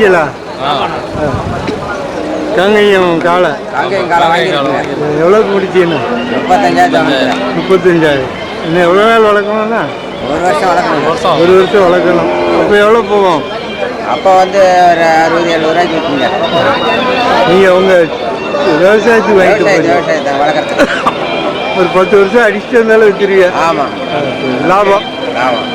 வாங்கியிருக்கீங்களா காங்கேயம் காளை காங்கேயம் காலை வாங்கியிருக்கீங்க எவ்வளோக்கு முடிச்சீங்கண்ணா முப்பத்தஞ்சாயிரம் முப்பத்தஞ்சாயிரம். இன்னும் எவ்வளோ நாள் வளர்க்கணும்னா ஒரு வருஷம் வளர்க்கணும். ஒரு வருஷம். வளர்க்கணும் இப்போ எவ்வளோ போவோம் அப்போ வந்து ஒரு அறுபது எழுபது ரூபாய்க்கு விற்பீங்க நீங்கள் உங்கள் விவசாயத்துக்கு வாங்கிட்டு விவசாயத்தை போறீங்க. விவசாயத்தை வளர்க்குறதுக்கு. ஒரு பத்து வருஷம் அடிச்சுட்டு இருந்தாலும் வச்சிருவீங்க ஆமாம் லாபம். ஆமாம்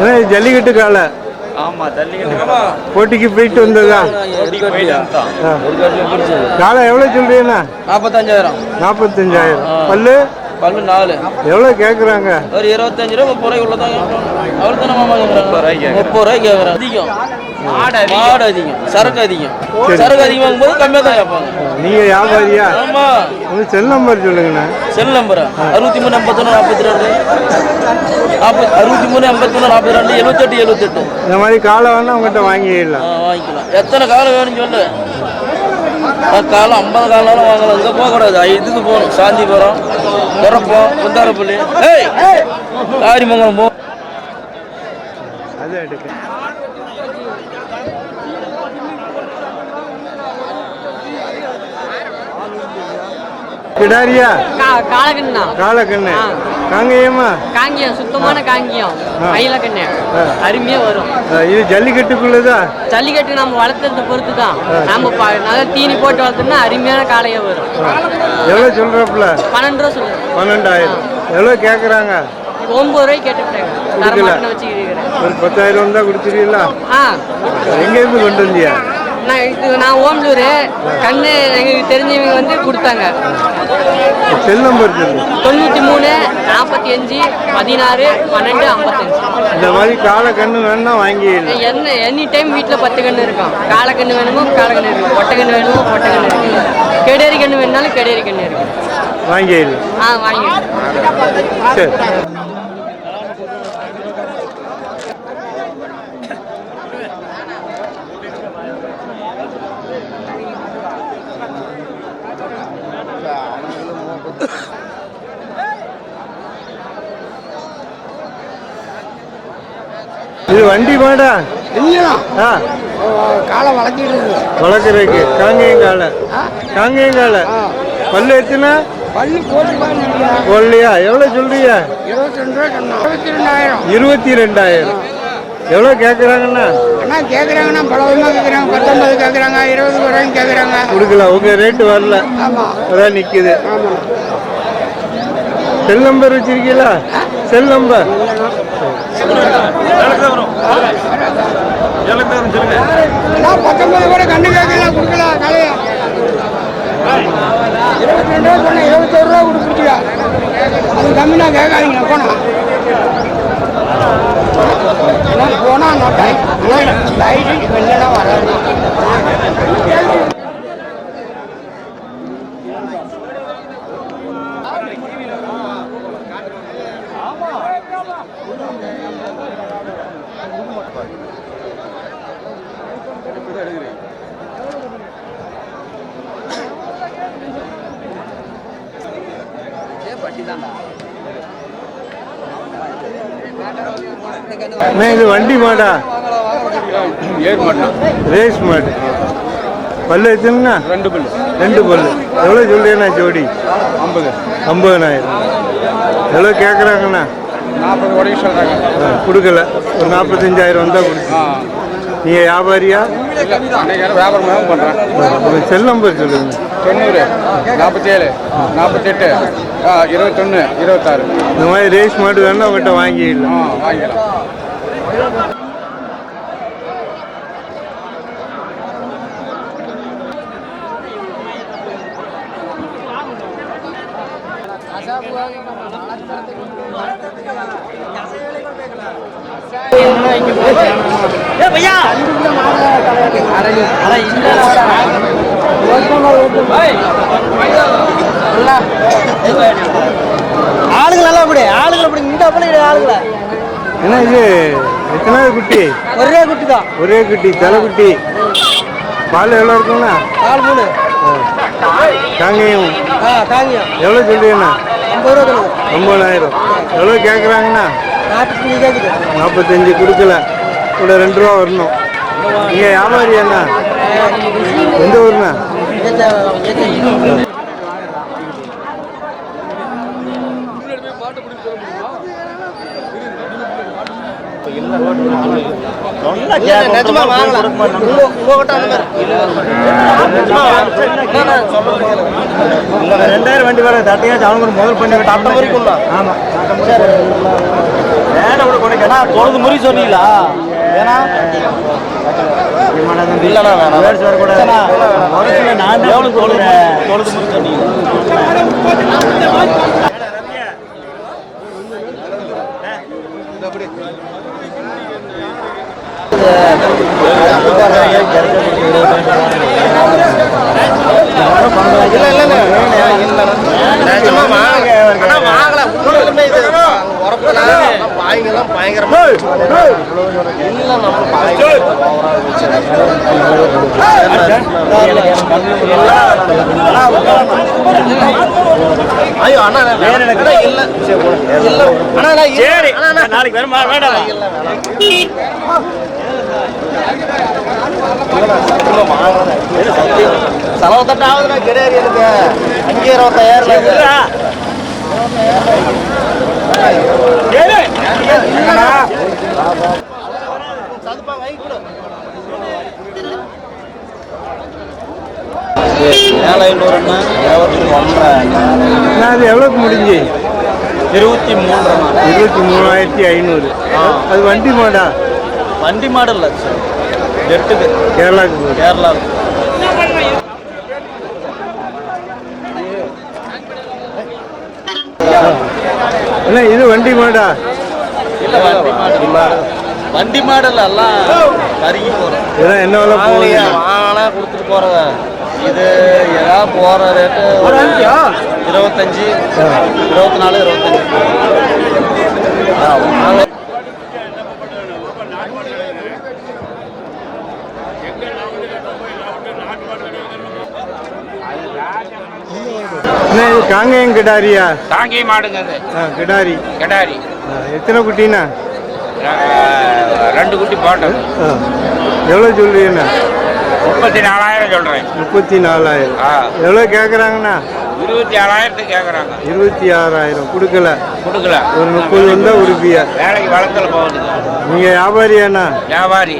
இது ஜல்லிக்கட்டு காலை. போட்டிக்கு போயிட்டு வந்ததா. காலை எவ்வளோ சொல்றீங்கண்ணா நாற்பத்தஞ்சாயிரம் நாற்பத்தஞ்சாயிரம் பல்லு? பல்லு நாலு. எவ்வளோ கேட்குறாங்க ஒரு இருபத்தஞ்சு ரூபா முப்பது ரூபாய்க்குள்ள தான் அவரு தானே மாமா கேட்குறாங்க? முப்பது ரூபாய்க்கு கேட்குறாங்க. அதிகம். மாடு அதிகம். சரக்கு அதிகம். சரக்கு அதிகமாகும் போது கம்மியாக தான் கேட்பாங்க. நீங்கள் வியாபாரியா? ஆமா. உங்கள் செல் நம்பர் சொல்லுங்கண்ணா. Cell number? அறுபத்தி மூணு எண்பத்தொன்று நாற்பத்தி ரெண்டு நாற்பது அறுபத்தி மூணு எண்பத்தொன்று நாற்பத்தி ரெண்டு எழுபத்தெட்டு எழுபத்தெட்டு இந்த மாதிரி காலை வேணா உங்கள்கிட்ட வாங்கிடலாம். வாங்கிக்கலாம். எத்தனை காலம் வேணும்னு சொல்லு. காலம் ஐம்பது காலம் வாங்கலாம். இங்கே போகக்கூடாது. இதுக்கு போகணும். சாந்திபுரம் துறப்போம் குந்தாரப்பள்ளி. ஏய்! காரிமங்கலம் போ. அதை கிடாரியா கா- காளகண்ணா காலக்கண்ணு காங்கேயமா காங்கியம் சுத்தமான காங்கியம். ஆ. மயிலக்கண்ணு. ஆ. அருமையா வரும். இது ஜல்லிக்கட்டுக்குள்ளதா? ஜல்லிக்கட்டு நம்ம வளர்த்துறத பொறுத்து தான் நம்ம நல்லா தீனி போட்டு வளர்த்தோம்னா அருமையான காளையா வரும். எவ்வளோ சொல்கிறப்பல பன்னெண்டு ரூபா சொல்லுங்க. பன்னெண்டாயிரம். எவ்வளோ கேட்குறாங்க ஒன்பது ரூபாய்க்கு வச்சுக்கிறேன் ஒரு பத்தாயிரம் தான் கொடுத்துருவீங்களா? எங்கேருந்து கொண்டு வந்தியா? நான் இது நான் ஓம்லூர். கண்ணு எங்களுக்கு தெரிஞ்சவங்க வந்து கொடுத்தாங்க. செல் நம்பர் தொண்ணூற்றி மூணு நாற்பத்தி அஞ்சு பதினாறு பன்னெண்டு ஐம்பத்தஞ்சு. இந்த மாதிரி காலை கண்ணு வேணும்னா வாங்கிடலாம் என்ன எனி டைம் வீட்டில் பத்து கன்று இருக்கும். காளைக்கன்று வேணுமோ காளைக்கன்று இருக்கும். பொட்டைக்கன்று வேணுமோ பொட்டைக்கன்று இருக்கு கெடேரி கன்று வேணுனாலும் கெடேரி கன்று இருக்கு வாங்கிடலாம் ஆ வாங்கி சரி. இது வண்டி மாடா? ஆ. காலை இருக்கு. வளர்க்குறதுக்கு. காங்கேயம் காலை காங்கேயம் காலை பல்லு எத்தனை? கொல்லையா எவ்வளோ சொல்றீங்க? இருபத்தி ரெண்டாயிரம் எவ்வளோ கேட்குறாங்கண்ணா என்ன கேட்குறாங்கன்னா பல விதமாக கேட்குறாங்க பத்தொன்பது கேட்குறாங்க இருபது ரூபாய்க்கு கேட்குறாங்க கொடுக்கலாம். உங்கள் ரேட்டு வரல. ஆமாம் அதான் நிற்குது செல் நம்பர் வச்சிருக்கீங்களா? செல் நம்பர் பத்தொன்பது கூட கண்ணு கேட்கலாம் கொடுக்கலாம் கலையா இருபத்தி ரெண்டு ரூபா சொன்னேன் இருபத்தோரு ரூபா கொடுத்துருக்கியா அது கம்மினா கேட்காதீங்க போனா நான் போனா நான் டைம் லைட்டு வெளிலலாம் வராது. இது வண்டி மாடா. ரேஸ் மாடு. பல்லு எத்தனைண்ணா ரெண்டு பல்லு. ரெண்டு பல்லு. எவ்வளோ சொல்றீங்கண்ணா ஜோடி? ஐம்பது. ஐம்பதனாயிரம். எவ்வளோ கேட்குறாங்கண்ணா நாற்பது உடைக்கு சொல்கிறாங்க கொடுக்கல. ஒரு நாற்பத்தஞ்சாயிரம் வந்தால் கொடுக்கு ஆ. நீங்கள் வியாபாரியா? வியாபாரம் பண்ணுறேன் செல் நம்பர் சொல்லுங்கள் தொண்ணூறு நாற்பத்தேழு நாற்பத்தெட்டு ஆ இருபத்தொன்று இருபத்தாறு. இந்த மாதிரி ரேஸ் மாடு வேணா உங்கள்கிட்ட வாங்கிடலாம். ஆ வாங்கிக்கலாம் ஆளுங்க நல்லா அப்படி ஆளுங்க அப்படி இந்த அப்படி ஆளுங்கள. என்ன இது? எத்தனாவது குட்டி? ஒரே குட்டி தான். ஒரே குட்டி தலை குட்டி. பால் எவ்வளோ இருக்குங்கண்ணா நாலு மூணு. காங்கேயம் ஆ தாங்கியம். எவ்வளோ சொல்றீங்கண்ணா? ஐம்பது ரூபா ஒம்பதாயிரம் எவ்வளோ கேட்குறாங்கண்ணா நாற்பத்தஞ்சு கேட்குது நாற்பத்தஞ்சு கொடுக்கல. கூட ரெண்டு ரூபா வரணும். நீங்கள் வியாபாரி அண்ணா? எந்த ஊருண்ணா? நிஜமா வாங்கலாம் உங்ககிட்ட அந்த மாதிரி ரெண்டாயிரம் வண்டி வர தட்டையாச்சும் அவனுக்கு முதல் பண்ணி அட்டை வரைக்கும் தான் ஆமாம் வேலை கூட கொடுக்கணா தொழுது முறி சொன்னீங்களா? ஏன்னா இல்லைண்ணா வேணாம். நான் எவ்வளோ தொழுது வாங்கல உண்மையிலுமே இது பாய்ங்கெல்லாம் பயங்கரமா இல்ல நம்ம ஐயோ அண்ணா வேற எனக்கு இல்ல. இல்ல. அண்ணா நான் சரி. நாளைக்கு வருமா? வேண்டாம்? இல்ல வேணாம். செலவு தட்டாவது கிடையாது எனக்கு. அங்கே இருபத்தாயிரம் அது எவ்வளோக்கு முடிஞ்சு? இருபத்தி மூன்றரை இருபத்தி மூணாயிரத்தி ஐநூறு அது வண்டி மாடா? வண்டி மாடல் சார் எட்டுக்கு. கேரளாவுக்கு கேரளாவுக்கு. அண்ணா இது வண்டி மாடா. இல்ல வண்டி மாடல் வண்டி மாடல் எல்லாம் கருகி போறோம். இதெல்லாம் என்ன விலை போகுது? வாங்கினா கொடுத்துட்டு போறத? இது ஏதாவது போற ரேட்டு? இருபத்தஞ்சு. இருபத்தி நாலு இருபத்தஞ்சு. வாங்க. அண்ணா இது காங்கேயம் கிடாரியா? தாங்கி மாடுங்க அது ஆ கிடாரி. கிடாரி. ஆ, எத்தனை குட்டிண்ணா? அஹ், ரெண்டு குட்டி போட்டது ஆ எவ்வளோ சொல்றீங்கண்ணா? முப்பத்தி நாலாயிரம் சொல்றேன். முப்பத்தி நாலாயிரம் ஆ. எவ்வளோ கேட்குறாங்கண்ணா இருபத்தி ஏழாயிரத்துக்கு கேட்குறாங்க இருபத்தி ஆறாயிரம். கொடுக்கல. கொடுக்கல. ஒரு முப்பது வந்தால் உறுப்பியா வேலைக்கு வளர்க்கல போகுது நீங்கள் வியாபாரியாண்ணா? வியாபாரி.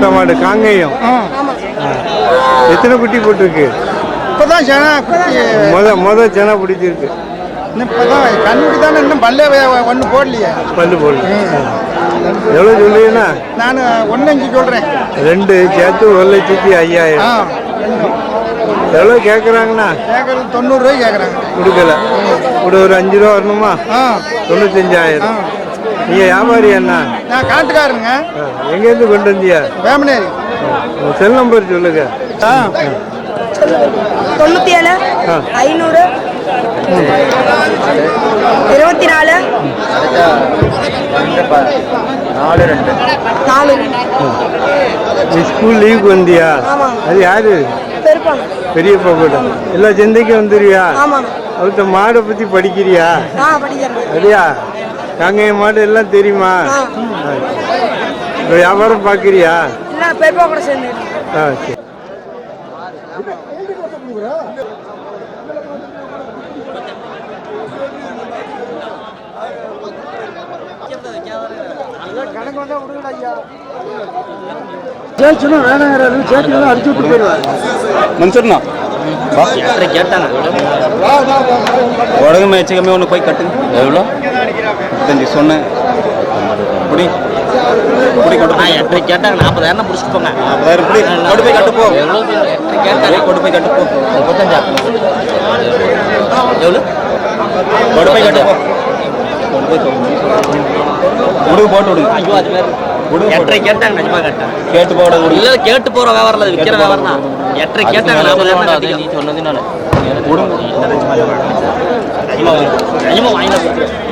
முட்டை மாடு காங்கேயம். எத்தனை குட்டி போட்டிருக்கு? இப்போதான் குட்டி. முத முத சென பிடிச்சிருக்கு. இப்போதான் கண்ணுக்கு தானே இன்னும் பல்லே ஒன்று போடலையே. பல்லு போடல. எவ்வளோ சொல்லுவீங்கண்ணா நான் ஒன்று அஞ்சு சொல்கிறேன் ரெண்டு சேர்த்து ஒரு லட்சத்தி ஐயாயிரம். எவ்வளோ கேட்குறாங்கண்ணா கேட்குறது தொண்ணூறுரூவாய் கேட்குறாங்க கொடுக்கல. கூட ஒரு அஞ்சு ரூபா வரணுமா? தொண்ணூத்தஞ்சாயிரம். நீங்கள் வியாபாரி அண்ணா நான் காட்டுக்காரனுங்க. ஆ, எங்கேருந்து கொண்டு வந்தியா வேமனேரி. செல் நம்பர் சொல்லுங்க. ஆ. தொண்ணூற்றி ஏழு. ஐநூறு இருபத்தி நாலு. நாலு ரெண்டு நாலு நீ ஸ்கூல் லீவுக்கு வந்தியா. அது யாரு? பெரியப்பா கூட. எல்லா சந்தைக்கும் வந்துருவியா? அவர்கிட்ட மாடை பற்றி படிக்கிறியா? ஆ காங்கேய மாடு எல்லாம் தெரியுமா? ஆ. ஆ. வியாபாரம் பார்க்குறியா இல்லை பெருப்பா கூட சேர்ந்து ஆ சரி. மன்சூர்ண்ணா. எத்தனை கேட்டாங்க உடகு மேய்ச்சிக்கமே ஒன்று போய் கட்டுங்க. எவ்வளோ? முப்பத்தஞ்சு சொன்னேன். குடி குடி கொண்டு எத்தனை கேட்டாங்க? நாற்பதாயிரம் பிடிச்சிட்டு போங்க. நாற்பதாயிரம் குடி கொண்டு போய் கட்டு போ. எவ்வளோ எத்தனை கேட்டாங்க? கொண்டு போய் கட்டு போ. முப்பத்தஞ்சா எவ்வளோ கொண்டு போய் கட்டு போ. போய் போட்டு விடு. ஐயோ அது வேற. விடு எட்டரை கேட்டாங்க நிஜமா கேட்டேன் கேட்டு போட இல்ல கேட்டு போற வியாபாரம் இல்ல விக்கிற வியாபாரம் தான் எட்டரை கேட்டாங்க நாம தான் நீ சொன்னது நான் விடு நிஜமா வாங்கி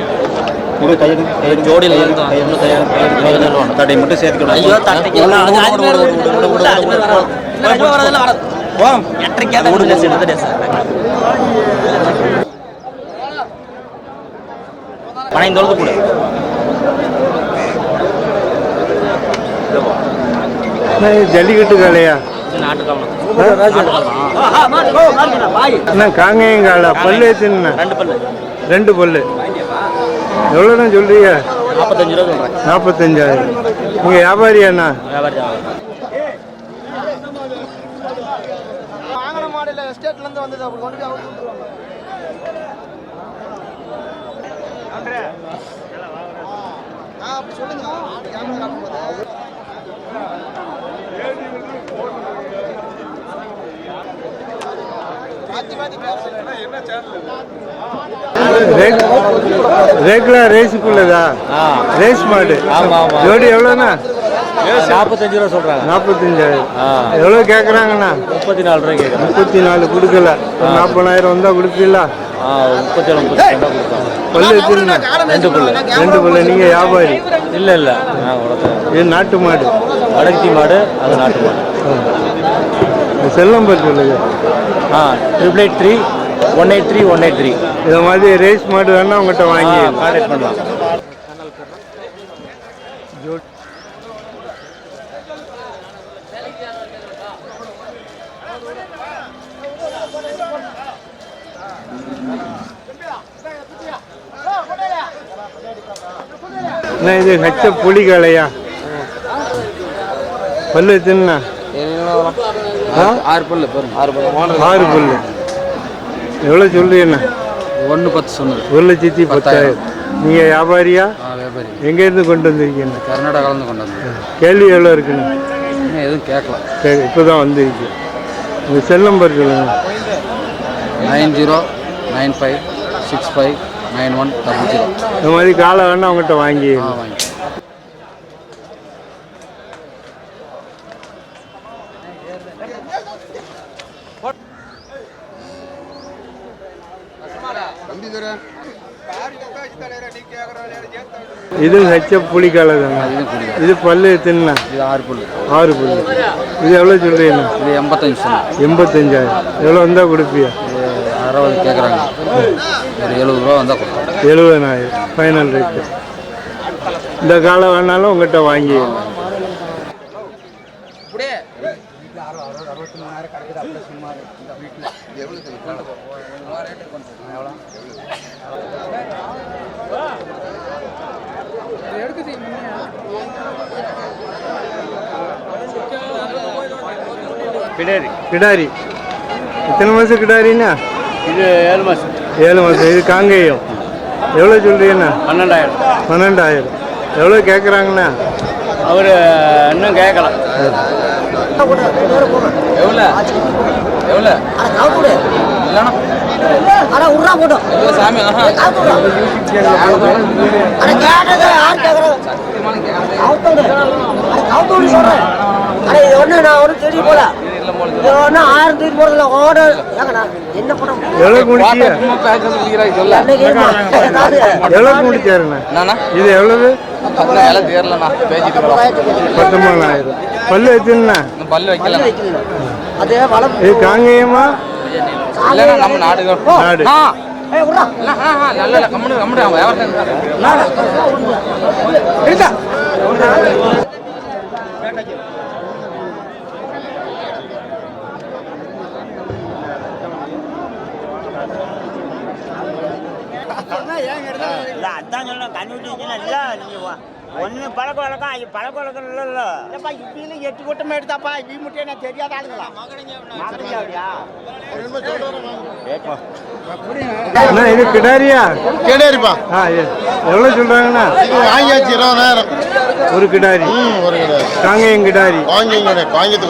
சார் பனையும் தொழுது கொடு அண்ணா, இது ஜல்லிக்கட்டு காங்கேயம் காளை பல்லு எத்தினா ரெண்டு பல்லு ரெண்டு பல்லு எவ்வளோண்ணா சொல்றீங்க? நாற்பத்தஞ்சு ரூபா சொல்றேன். நாற்பத்தஞ்சாயிரம் நீங்கள் வியாபாரியாண்ணா வியாபாரி சொல்லுங்க. கேமரா காட்டும்போது. மாத்தி மாத்தி பேசுறேன் என்ன ரேக் ரேக்லா ரேஸுக்குள்ளதா ரேஸ் மாடு ஜோடி எவ்வளோண்ணா? நாற்பத்தஞ்சு ரூபா சொல்றாங்க. நாற்பத்தஞ்சாயிரம் எவ்வளோ கேட்குறாங்கண்ணா முப்பத்தி நாலு ரூபாய் கேட்குறேன் முப்பத்தி நாலு கொடுக்கல நாற்பதாயிரம் வந்தால் கொடுப்பீங்களா? முப்பத்தி ஏழு முப்பத்தி ரெண்டா பல்லு எத்தினா ரெண்டு பல்லு. ரெண்டு பல்லு. நீங்கள் வியாபாரி. இல்லை இல்லை. நான் வளர்த்தேன் இது நாட்டு மாடு. வடக்கத்தி மாடு அது நாட்டு மாடு. இந்த செல் நம்பர் சொல்லுங்க ஆ triple eight three one eight three one eight three. இதை மாதிரி ரேஸ் மாடு வேணா உங்கள்கிட்ட வாங்கி கான்டாக்ட் பண்ணலாம். இது ஹச்ச புலி காளையா பல்லு எத்தினா ஆறு பல்லு ஆறு பல்லு. ஆறு பல்லு. எவ்வளோ சொல்றீங்கண்ணா ஒன்று பத்து சொன்னது. ஒரு லட்சத்தி பத்தாயிரம். நீங்கள் வியாபாரியா? வியாபாரி. எங்கேருந்து கொண்டு வந்திருக்கீங்க? கர்நாடகாவிலேருந்து கொண்டு வந்தேன் கேள்வி எவ்வளோ இருக்குண்ணா இன்னும் எதுவும் கேட்கல. சரி இப்போ தான் வந்திருக்கு. உங்கள் செல் நம்பர் சொல்லுங்கள் nine zero nine five six five nine one double zero. இந்த மாதிரி காலை வேணா உங்கள்கிட்ட வாங்கி வாங்கி. இது ஹச்ச புலி காலை தானே இது பல்லு எத்தினா இது ஆறு பல்லு ஆறு பல்லு இது எவ்வளோ சொல்றீங்கண்ணா இது எண்பத்தஞ்சு எண்பத்தஞ்சாயிரம். எவ்வளோ வந்தால் கொடுப்பியா? அறுபது கேட்குறாங்க ஒரு எழுபது ரூபா வந்தால் கொடுப்போம் எழுபதாயிரம். ஃபைனல் ரேட்டு இந்த காலை வேணாலும் உங்கள்கிட்ட வாங்கி கிடையாது கிடாரி. எத்தனை மாதம் கிடாரிண்ணா இது ஏழு மாதம் ஏழு மாதம் இது காங்கேயம். எவ்வளோ சொல்றீங்கண்ணா? பன்னெண்டாயிரம். பன்னெண்டாயிரம். எவ்வளோ கேட்குறாங்கண்ணா அவர் இன்னும் கேட்கல எவ்வளோ? எவ்வளோ? சாமி சொல்றேன். ஒண்ணு நான் ஒரு செடி போல தூக்கி போறதுல ஓட என்ன முடிச்சாருண்ணா? இது எவ்வளவு? எல்லாம் தேரலண்ணா பேசிட்டு பல்லு வைக்கல. அது வளம். இது காங்கேயமா? இல்லைண்ணா நம்ம நாடு நாடு. நல்ல இல்ல, கம்முனு, கம்முனு, அவன் வியாபாரத்தை இருக்கா இல்ல அதான் சொல்லணும் கண்டுபிடிச்சிங்கன்னா இல்ல நீங்க ஒண்ணு பழக்க வழக்கம் ஐயோ, பழக்க வழக்கம் இல்ல இல்ல. இல்லப்பா இப்படின்னு எட்டு கூட்டமா எடுத்தாப்பா. இவி முட்டையை நான் தெரியாத ஆளுங்களா? அண்ணா இது கிடாரியா? கேடேரிப்பா. ஆ எவ்வளோ சொல்கிறாங்கண்ணா வாங்கியாச்சு இருபதாயிரம். ஒரு கிடாரி. ம் ஒரு கிடையாது காங்கேயம் கிடாரி. வாங்கி காங்கியத்து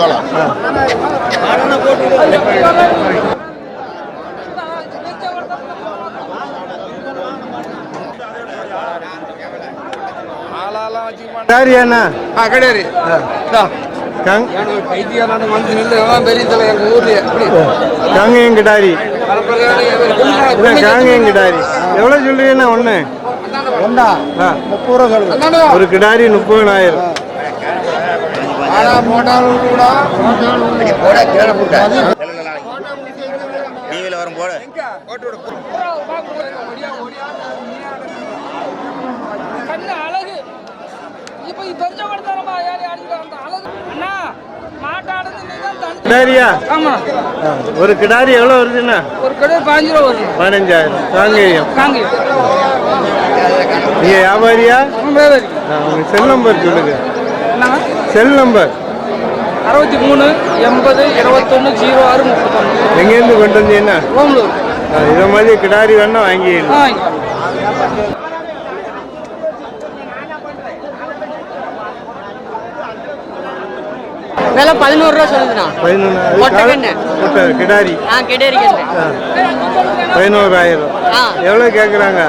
கிடாரி இல்லை காங்கேயம் கிடாரி எவ்வளோ சொல்றீங்கண்ணா ஒன்று ஒன்றா முப்பது ரூபா சொல்லுங்க. ஒரு கிடாரி முப்பதாயிரம் ஆனா போட்டாலும் கூட. டிவியில் வரும் போட கண்ணு அழகு இப்போ தெரிஞ்ச கொடுத்தாரம்மா யார் யாருக்கு அந்த அழகு அண்ணா மாட்டாடுறது நீ தான் தன் கிடாரியா? ஆமா. ஒரு கிடாரி எவ்வளோ வருதுண்ணா ஒரு ரூபா வருது பதினஞ்சாயிரம். காங்கேயம். காங்கி நீங்கள் வியாபாரியா? ஆ, உங்க செல் நம்பர் சொல்லுங்க. செல் நம்பர் அறுபத்தி மூணு எண்பது இருபத்தொன்று ஜீரோ ஆறு முப்பத்தொன்று எங்கேருந்து கொண்டு வந்தீங்கன்னா? ஓமலூர். இதை மாதிரி கிடாரி வேணா வாங்கிடலாம் விலை பதினோரு ரூபா சொல்லுதுண்ணா. பதினொன்று ஒட்டகண்ணு. கிடாரி. ஆ கெடேரி பதினோராயிரம். ஆ. எவ்வளோ கேட்குறாங்க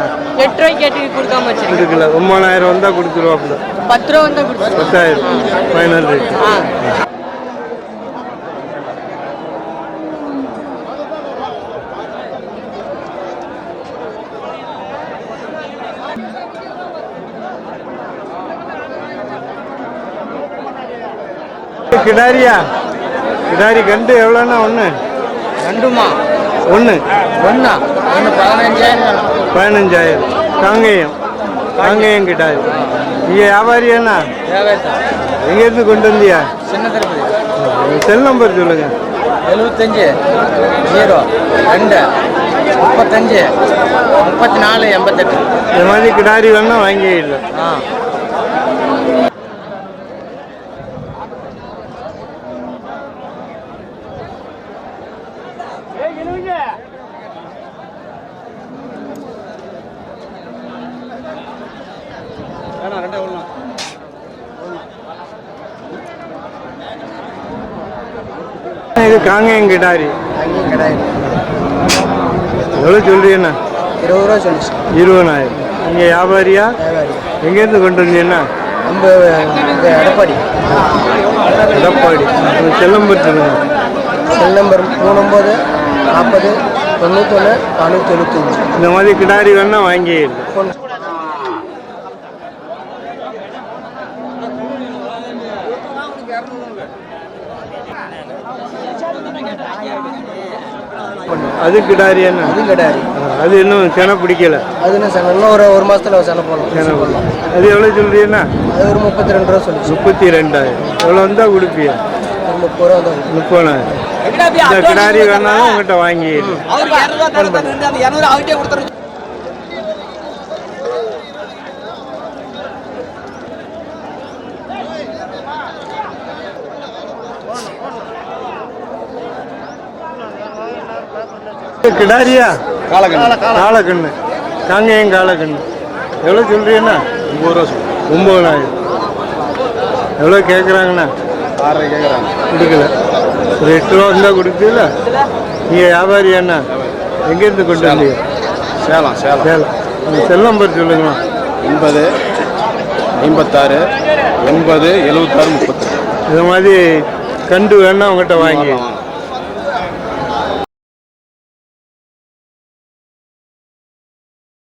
எட்டு ரூபாய்க்கு கேட்டு கொடுக்காம வச்சிருக்கேன். கொடுக்கல ஒம்பதாயிரம் வந்தால் கொடுத்துருவாப்புல. பத்து ரூபா வந்தா கொடுத்துருவோம் பத்தாயிரம். ஃபைனல் கிடாரியா? கிடாரி கண்டு எவ்வளோண்ணா? ஒன்று. ரெண்டுமா? ஒன்று. ஒண்ணா ஒன்று பதினஞ்சாயிரம் பதினஞ்சாயிரம். காங்கேயம். காங்கேயம் கிடாரி. நீங்கள் வியாபாரியாண்ணா? எங்கேருந்து கொண்டு வந்தியா? சின்ன செல் நம்பர் சொல்லுங்கள் எழுபத்தஞ்சு ஜீரோ ரெண்டு முப்பத்தஞ்சு முப்பத்தி நாலு எண்பத்தெட்டு. இந்த மாதிரி கிடாரி வேணா வாங்கிடலாம் ஆ. காங்கேயம் கிடாரி. எவ்வளோ சொல்றீங்கண்ணா இருபது ரூபா சொல்லிச்சு. இருபதாயிரம் நீங்கள் வியாபாரியா எங்கேருந்து கொண்டு வந்தீங்கன்னா? நம்ம எடப்பாடி. எடப்பாடி. உங்க செல் நம்பர் சொல்லுங்கள் செல் நம்பர் மூணு ஒம்பது நாற்பது தொண்ணூத்தொன்று நானூற்றி எழுபத்தஞ்சு இந்த மாதிரி கிடாரி வேணா வாங்கிடலாம் அது கிடாரி என்ன? அது கிடையாது அது இன்னும் சென பிடிக்கல. அது என்ன இன்னும் ஒரு ஒரு மாதத்தில் செலவு போடலாம் சென பிடிக்கல. அது எவ்வளோ சொல்றீங்கன்னா அது ஒரு முப்பத்தி ரெண்டு ரூபா சொல்லிச்சு. முப்பத்தி ரெண்டாயிரம். எவ்வளோ வந்தால் கொடுப்பியா முப்பது ரூபா தான் முப்பதாயிரம். இந்த கிடாரி வேணாலும் உங்கள்கிட்ட வாங்கிடலாம் கிடாரியா? காலக்கண்ணு. காங்கேயம் காலக்கண்ணு. எவ்வளோ சொல்றீங்கண்ணா? ஒம்பது ரூபா சொல்லு ஒம்பதாயிரம். எவ்வளோ கேட்குறாங்கண்ணா ஆறரை கேட்குறாங்க கொடுக்கல. ஒரு எட்டு ரூபா இருந்தால் கொடுக்குல நீங்கள் வியாபாரி அண்ணா. எங்கேருந்து கொண்டு வந்தீங்க? சேலம் சேலம். சேலம். உங்கள் செல் நம்பர் சொல்லுங்கண்ணா. எண்பது ஐம்பத்தாறு எண்பது எழுபத்தாறு முப்பத்தி இது மாதிரி கண்டு வேணா உங்கள்கிட்ட வாங்கி.